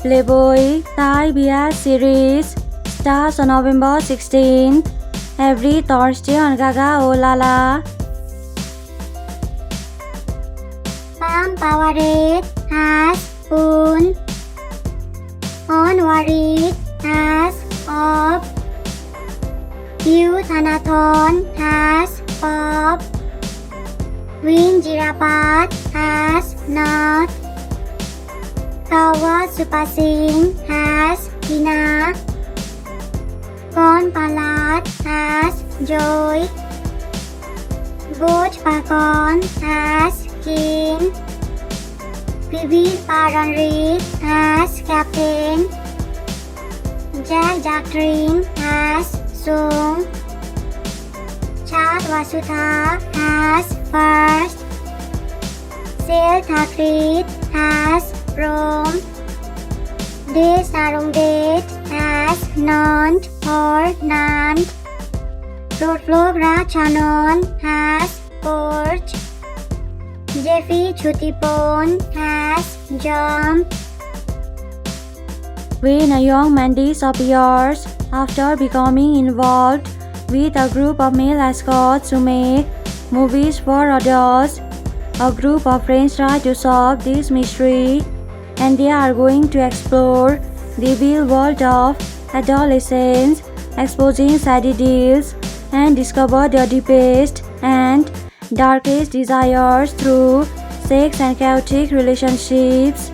Playboy Thai BS series starts on November 16th every Thursday on Gaga Oh Lala. Palm Powerade has spoon. On Warid has of. Hugh Thanathon has pop. Win Jirapat has not. Tawa Supasing has Hina. Kon Palat has joy. Boj Pakon has king. Bibi Paranrit has captain. Jack Doctrine has sung. Chad Vasudha has first. Sil Thakrit has De Sarungdet has none or none. Rotlog Rachanon has porch. Jeffy Chutipon has jump. When a young Mandis appears after becoming involved with a group of male escorts to make movies for adults, a group of friends try to solve this mystery and they are going to explore the real world of adolescence, exposing sad deals and discover their deepest and darkest desires through sex and chaotic relationships.